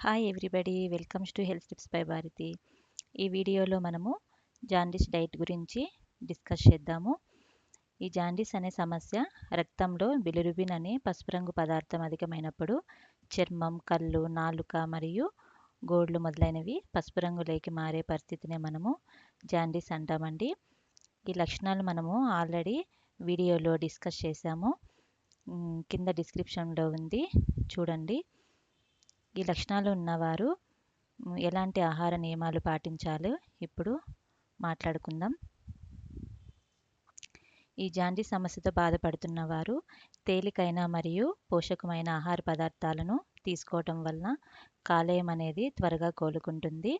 Hi everybody welcomes to health tips by Bharathi ఈ వీడియోలో మనము జాండీస్ డైట్ గురించి డిస్కస్ చేద్దాము. ఈ జాండీస్ అనే సమస్య రక్తంలో బిలిరుబిన్ అనే పసుపు రంగు పదార్థం అధికమైనప్పుడు చర్మం కళ్ళు నాలుక మరియు గోళ్ళు మొదలైనవి పసుపు రంగులోకి మారే పరిస్థితినే మనము జాండీస్ అంటామండి. ఈ లక్షణాలు మనము ఆల్రెడీ వీడియోలో డిస్కస్ చేశాము. కింద డిస్క్రిప్షన్లో ఉంది. చూడండి. ఈ లక్షణాలు ఉన్నవారు ఎలాంటి ఆహార నియమాలు పాటించాలో ఇప్పుడు మాట్లాడుకుందాం. ఈ జాండీ సమస్యతో బాధపడుతున్న వారు తేలికైన మరియు పోషకమైన ఆహార పదార్థాలను తీసుకోవటం వలన కాలేయం అనేది త్వరగా కోలుకుంటుంది.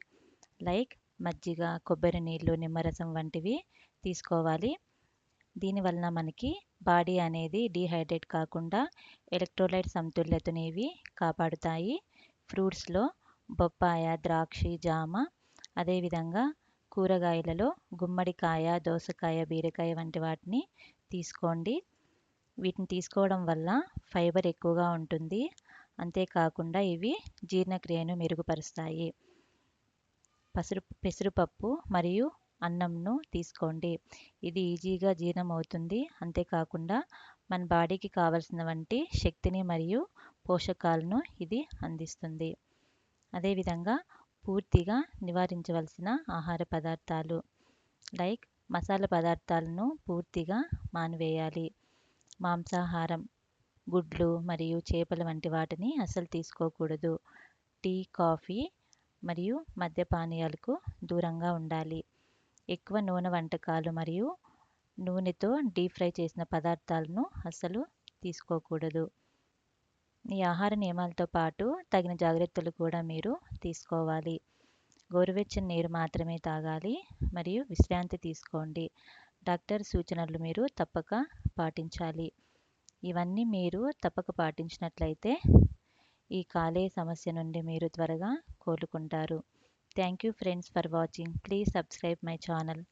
లైక్ మజ్జిగ కొబ్బరి నీళ్ళు నిమ్మరసం వంటివి తీసుకోవాలి. దీనివలన మనకి బాడీ అనేది డీహైడ్రేట్ కాకుండా ఎలక్ట్రోలైట్ సమతుల్యతనేవి కాపాడుతాయి. ఫ్రూట్స్లో బొప్పాయ ద్రాక్ష జామ అదేవిధంగా కూరగాయలలో గుమ్మడికాయ దోసకాయ బీరకాయ వంటి వాటిని తీసుకోండి. వీటిని తీసుకోవడం వల్ల ఫైబర్ ఎక్కువగా ఉంటుంది. అంతేకాకుండా ఇవి జీర్ణక్రియను మెరుగుపరుస్తాయి. పసురు పెసరుపప్పు మరియు అన్నంను తీసుకోండి. ఇది ఈజీగా జీర్ణం అవుతుంది అంతేకాకుండా మన బాడీకి కావలసిన వంటి శక్తిని మరియు పోషకాలను ఇది అందిస్తుంది. అదేవిధంగా పూర్తిగా నివారించవలసిన ఆహార పదార్థాలు లైక్ మసాలా పదార్థాలను పూర్తిగా మానివేయాలి. మాంసాహారం గుడ్లు మరియు చేపలు వంటి వాటిని అసలు తీసుకోకూడదు. టీ కాఫీ మరియు మద్యపానీయాలకు దూరంగా ఉండాలి. ఎక్కువ నూనె వంటకాలు మరియు నూనెతో డీప్ ఫ్రై చేసిన పదార్థాలను అస్సలు తీసుకోకూడదు. ఈ ఆహార నియమాలతో పాటు తగిన జాగ్రత్తలు కూడా మీరు తీసుకోవాలి. గోరువెచ్చని నీరు మాత్రమే తాగాలి మరియు విశ్రాంతి తీసుకోండి. డాక్టర్ సూచనలు మీరు తప్పక పాటించాలి. ఇవన్నీ మీరు తప్పక పాటించినట్లయితే ఈ కాలే సమస్య నుండి మీరు త్వరగా కోలుకుంటారు. Thank you friends for watching. Please subscribe my channel.